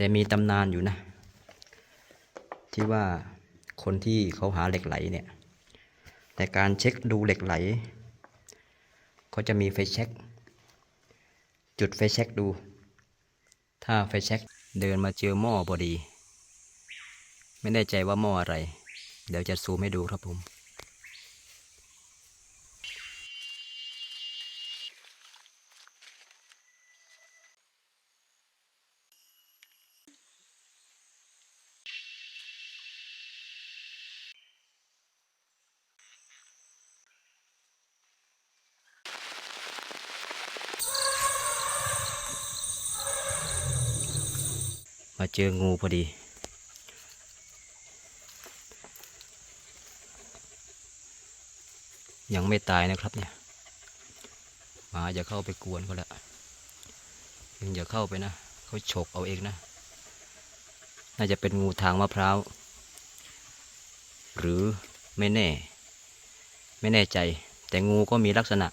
แต่มีตำนานอยู่นะ ที่ว่าคนที่เขาหาเหล็กไหลเนี่ย แต่การเช็คดูเหล็กไหลเขาจะมีไฟแช็กจุดไฟแช็กดู ถ้าไฟแช็กเดินมาเจอหม้อพอดี ไม่แน่ใจว่าหม้ออะไร เดี๋ยวจะซูมให้ดูครับผม มาเจองูพอดียังไม่ตายนะครับเนี่ยหมาจะเข้าไปกวนเขาแล้วยังอย่าเข้าไปนะเขาฉกเอาเองนะ น่าจะเป็นงูทางมะพร้าว หรือไม่แน่ ไม่แน่ใจ แต่งูก็มีลักษณะ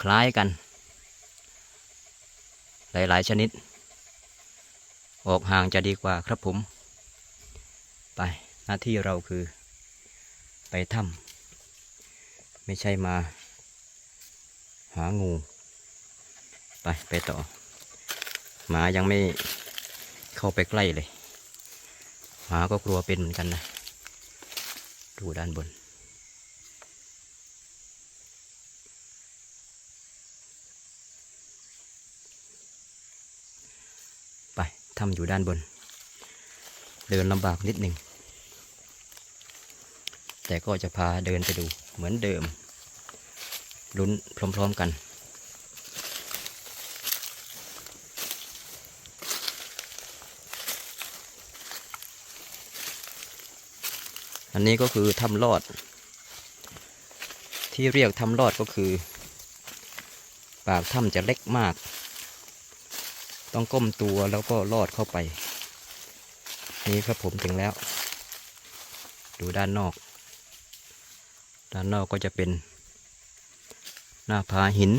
คล้ายกัน หลาย ๆ ชนิด ออกห่างจะดีกว่าครับผม ไปหน้าที่เราคือ ไปถ้ำไม่ใช่มา หางู ไปไปต่อ หมายังไม่เข้าไปใกล้เลย หมาก็กลัวเป็นเหมือนกันนะ ดูด้านบน ไป ถ้ำอยู่ด้านบน เดินลำบากนิดหนึ่ง แต่ก็จะพาเดินไปดูเหมือนเดิม ลุ้นพร้อม ๆกันอันนี้ก็คือถ้ำลอด ที่เรียกถ้ำลอดก็คือ ปากถ้ำจะเล็กมาก ต้องก้มตัวแล้วก็ลอดเข้าไป นี่ครับผมถึงแล้ว ดูด้านนอก ด้านนอกก็จะเป็น หน้าผาหิน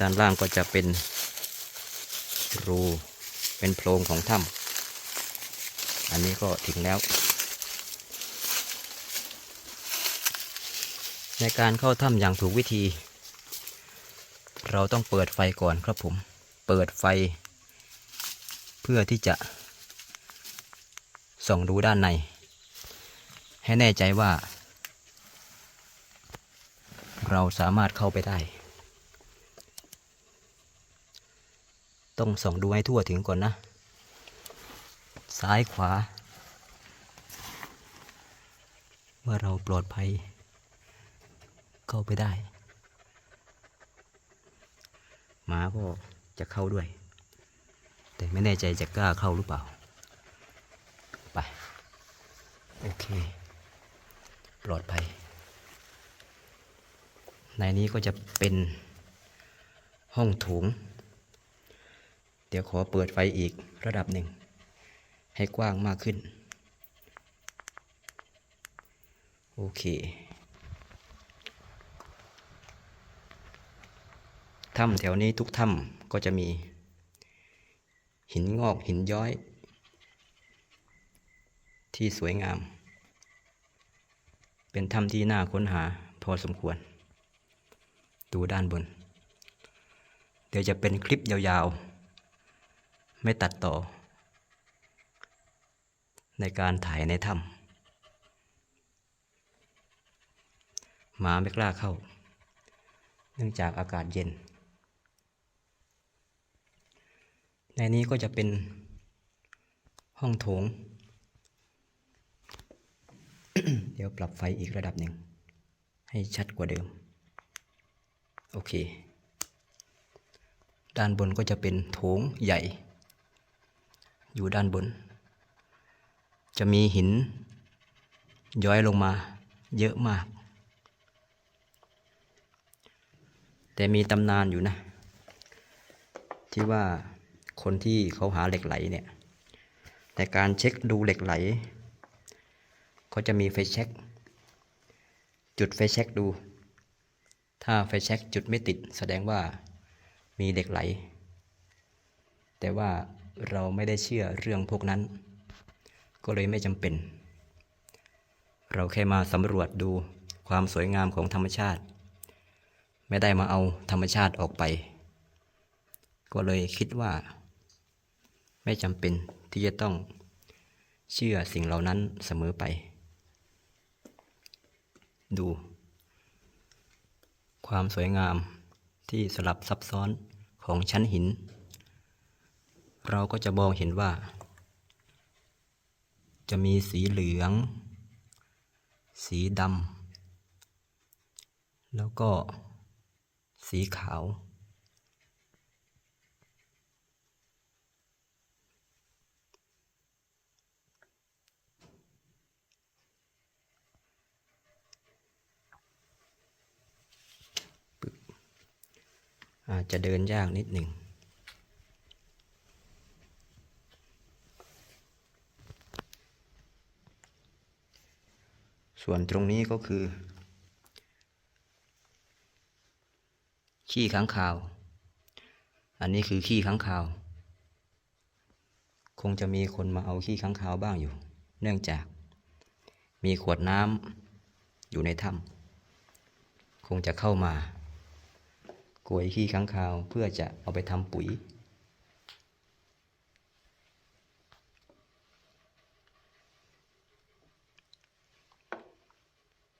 ด้านล่างก็จะเป็นรูเป็นโพรงของถ้ำอันนี้ก็ถึงแล้ว ในการเข้าถ้ำอย่างถูกวิธี เราต้องเปิดไฟก่อนครับผม เปิดไฟ เพื่อที่จะส่องดูด้านใน ให้แน่ใจว่า เราสามารถเข้าไปได้ ต้องส่องดูให้ทั่วถึงก่อนนะ ซ้ายขวา ว่าเราปลอดภัย เข้าไปได้หมาก็ จะเข้าด้วย แต่ไม่แน่ใจจะกล้าเข้าหรือเปล่า ไป โอเค ปลอดภัย ในนี้ก็จะเป็นห้องโถง เดี๋ยวขอเปิดไฟอีกระดับหนึ่ง ให้กว้างมากขึ้น โอเคถ้ำแถวนี้ทุกถ้ำ ก็จะมี หินงอกหินย้อย ที่สวยงาม เป็นถ้ำที่น่าค้นหาพอสมควร ดูด้านบน เดี๋ยวจะเป็นคลิปยาวๆ ไม่ตัดต่อ ในการถ่ายในถ้ำหมาไม่กล้าเข้า เนื่องจากอากาศเย็น ในนี้ก็จะเป็นห้องโถง เดี๋ยวปรับไฟอีกระดับหนึ่ง ให้ชัดกว่าเดิม โอเค ด้านบนก็จะเป็นโถงใหญ่ อยู่ด้านบน จะมีหิน ย้อยลงมาเยอะมาก แต่มีตำนานอยู่นะ ที่ว่า คนที่เขาหาเหล็กไหลเนี่ย แต่การเช็คดูเหล็กไหลเขาจะมีไฟแช็กจุดไฟแช็กดู ถ้าไฟแช็กจุดไม่ติด แสดงว่ามีเหล็กไหล แต่ว่าเราไม่ได้เชื่อเรื่องพวกนั้น ก็เลยไม่จำเป็น เราแค่มาสำรวจดูความสวยงามของธรรมชาติ ไม่ได้มาเอาธรรมชาติออกไป ก็เลยคิดว่า ไม่จำเป็นที่จะต้องเชื่อสิ่งเหล่านั้นเสมอไป ดู ความสวยงามที่สลับซับซ้อนของชั้นหิน เราก็จะมองเห็นว่า จะมีสีเหลือง สีดำแล้วก็สีขาว อาจจะเดินยากนิดหนึ่งส่วนตรงนี้ก็คือ ขี้ค้างคาว อันนี้คือขี้ค้างคาว คงจะมีคนมาเอาขี้ค้างคาวบ้างอยู่ เนื่องจาก มีขวดน้ำอยู่ในถ้ำคงจะเข้ามา กวยขี้ค้างคาวเพื่อจะเอาไปทำปุ๋ย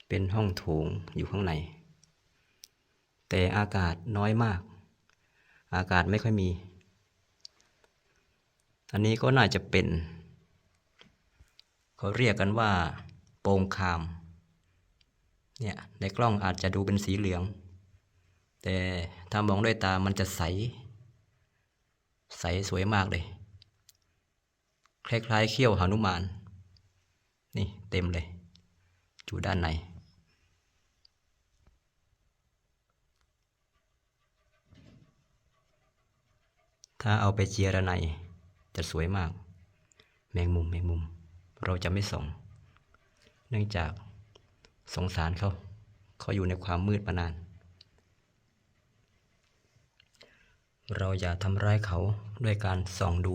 เป็นห้องโถงอยู่ข้างใน แต่อากาศน้อยมาก อากาศไม่ค่อยมี อันนี้ก็น่าจะเป็น เขาเรียกกันว่า โปงคาม เนี่ย ในกล้องอาจจะดูเป็นสีเหลือง แต่ถ้ามองด้วยตามันจะใส ใสสวยมากเลย คล้ายๆเขี้ยวหนุมาน นี่เต็มเลยอยู่ด้านในถ้าเอาไปเจียระไนจะสวยมาก แมงมุมแมงมุม เราจะไม่ส่องเนื่องจากสงสารเขา เขาอยู่ในความมืดมานาน เราอย่าทำร้ายเขาด้วยการส่องดู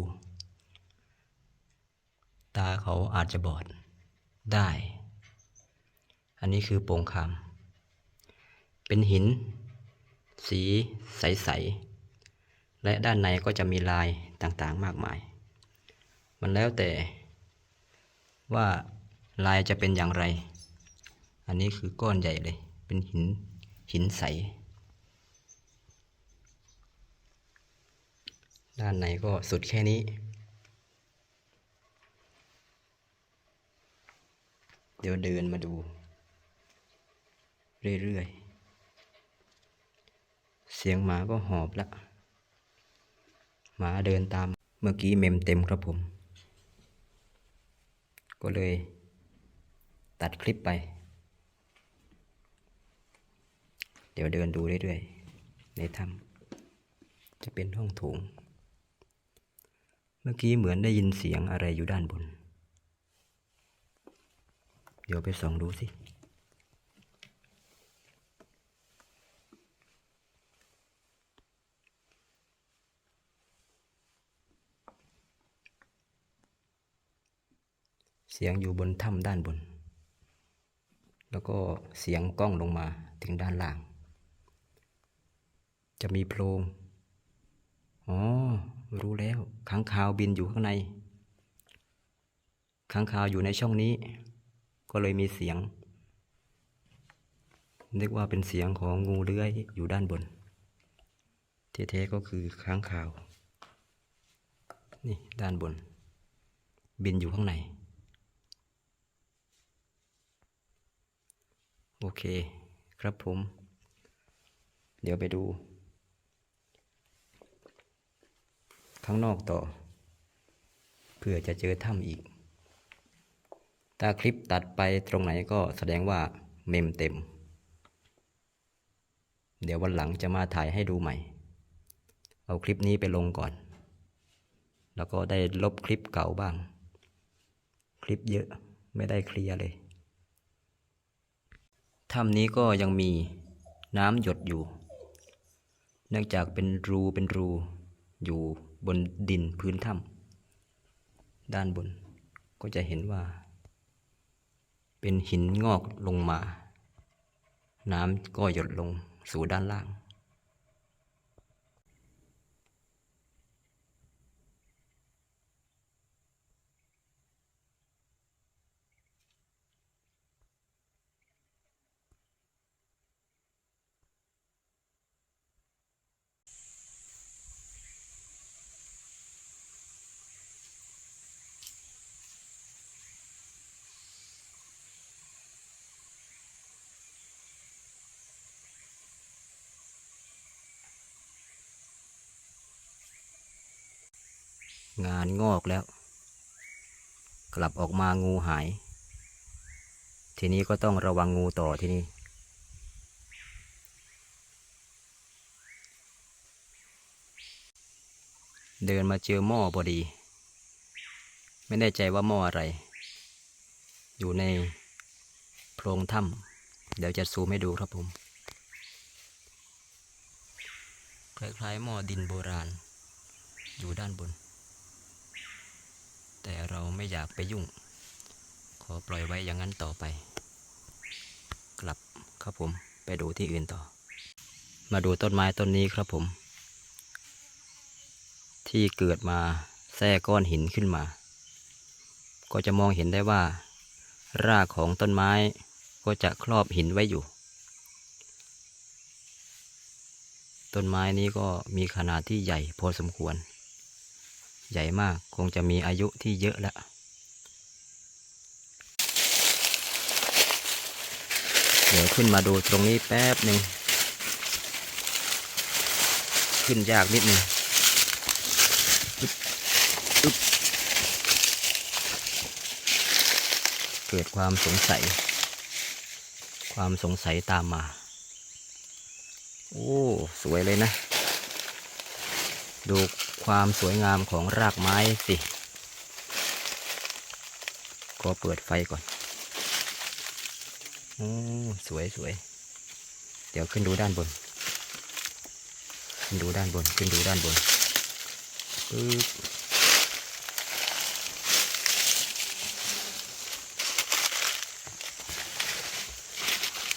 ตาเขาอาจจะบอดได้ อันนี้คือโป่งคามเป็นหิน สีใส ๆ และด้านในก็จะมีลายต่างๆมากมาย มันแล้วแต่ว่าลายจะเป็นอย่างไร อันนี้คือก้อนใหญ่เลย เป็นหินหินใส ด้านในก็สุดแค่นี้ เดี๋ยวเดินมาดู เรื่อยๆ เสียงหมาก็หอบละ หมาเดินตามเมื่อกี้เมมเต็มครับผม ก็เลยตัดคลิปไป เดี๋ยวเดินดูเรื่อยๆ ในถ้ำจะเป็นห้องโถง มื่อกี้เหมือนได้ยินเสียงอะไรอยู่ด้านบน เดี๋ยวไปส่องดูสิเสียงอยู่บนถ้ำด้านบน แล้วก็เสียงกล้องลงมาถึงด้านล่าง จะมีโพรง อ๋อ รู้แล้วค้างคาวบินอยู่ข้างในค้างคาวอยู่ในช่องนี้ ก็เลยมีเสียงนึกว่าเป็นเสียงของงูเลื้อยอยู่ด้านบนแท้ๆก็คือค้างคาว นี่ด้านบน บินอยู่ข้างใน โอเคครับผม เดี๋ยวไปดู ข้างนอกต่อ เพื่อจะเจอถ้ำอีก ถ้าคลิปตัดไปตรงไหนก็แสดงว่าเมมเต็ม เดี๋ยววันหลังจะมาถ่ายให้ดูใหม่ เอาคลิปนี้ไปลงก่อน แล้วก็ได้ลบคลิปเก่าบ้าง คลิปเยอะไม่ได้เคลียร์เลยถ้ำนี้ก็ยังมีน้ำหยดอยู่ เนื่องจากเป็นรูเป็นรูอยู่ บนดินพื้นถ้ำด้านบนก็จะเห็นว่า เป็นหินงอกลงมา น้ำก็หยดลงสู่ด้านล่าง งานงอกแล้ว กลับออกมางูหาย ทีนี้ก็ต้องระวังงูต่อที่นี่ เดินมาเจอหม้อพอดี ไม่แน่ใจว่าหม้ออะไร อยู่ในโพรงถ้ำเดี๋ยวจะซูมให้ดูครับผม คล้ายๆหม้อดินโบราณ อยู่ด้านบน แต่เราไม่อยากไปยุ่ง ขอปล่อยไว้อย่างนั้นต่อไป กลับครับผมไปดูที่อื่นต่อ มาดูต้นไม้ต้นนี้ครับผม ที่เกิดมาแทร่ก้อนหินขึ้นมา ก็จะมองเห็นได้ว่า รากของต้นไม้ก็จะครอบหินไว้อยู่ ต้นไม้นี้ก็มีขนาดที่ใหญ่พอสมควร ใหญ่มากคงจะมีอายุที่เยอะแล้วเดี๋ยวขึ้นมาดูตรงนี้แป๊บหนึ่ง ขึ้นยากนิดหนึ่งเกิดความสงสัย ความสงสัยตามมา โอ้ สวยเลยนะ ดูความสวยงามของรากไม้สิ ขอเปิดไฟก่อนโอ้สวยสวย เดี๋ยวขึ้นดูด้านบน ขึ้นดูด้านบน ขึ้นดูด้านบนปึ๊บ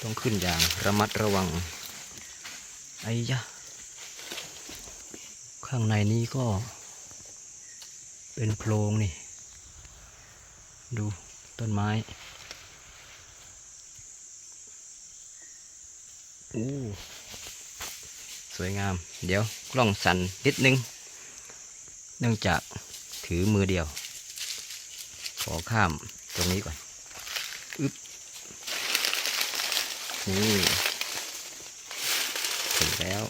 ต้องขึ้นอย่างระมัดระวัง ไอ้ยะ ข้างในนี้ก็ เป็นโพรงนี่ ดูต้นไม้อู้สวยงาม เดี๋ยวกล้องสั่นนิดนึง เนื่องจากถือมือเดียว ขอข้ามตรงนี้ก่อน อึ๊บนี่ถึงแล้ว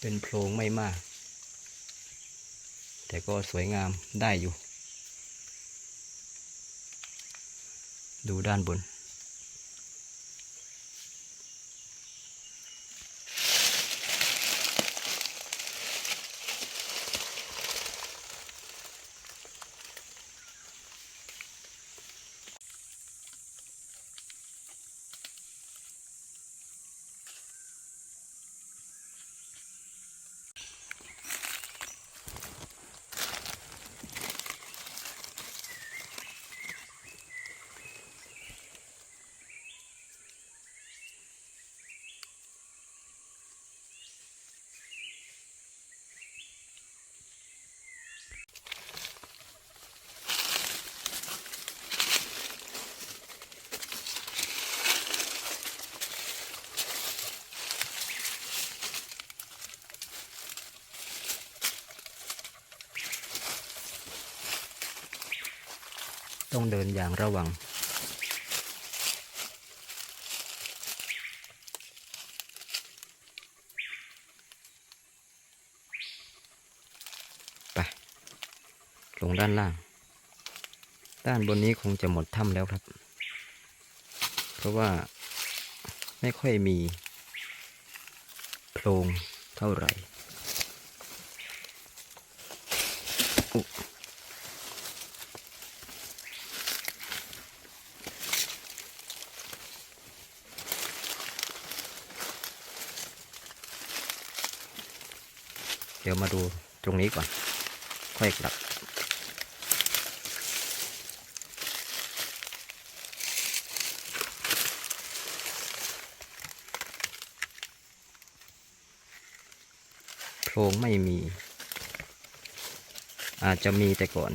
เป็นโพรงไม่มาก แต่ก็สวยงามได้อยู่ ดูด้านบน ต้องเดินอย่างระวัง ไป ลงด้านล่าง ด้านบนนี้คงจะหมดถ้ำแล้วครับ เพราะว่าไม่ค่อยมีโพรงเท่าไหร่ ยวมาดูตรงนี้ก่อน ค่อยกลับ โพรงไม่มี อาจจะมีแต่ก่อน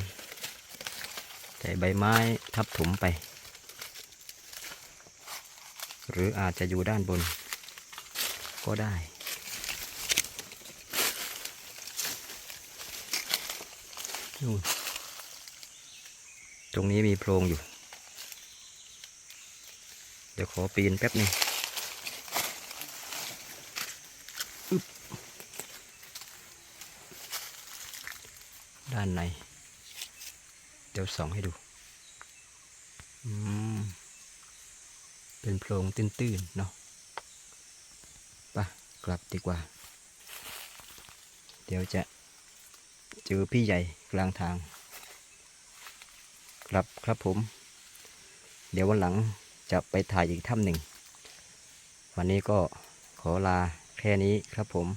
แต่ใบไม้ทับถมไป หรืออาจจะอยู่ด้านบน ก็ได้ นู่นตรงนี้มีโพรงอยู่ เดี๋ยวขอปีนแป๊บหนึงด้านใน เดี๋ยวส่องให้ดู อืม เป็นโพรงตื้นๆ เนาะปะกลับดีกว่า เดี๋ยวจะ จอพี่ใหญ่กลางทาง ครับครับผม เดี๋ยววันหลังจะไปถ่ายอีกถ้ำหนึ่ง วันนี้ก็ขอลาแค่นี้ครับผม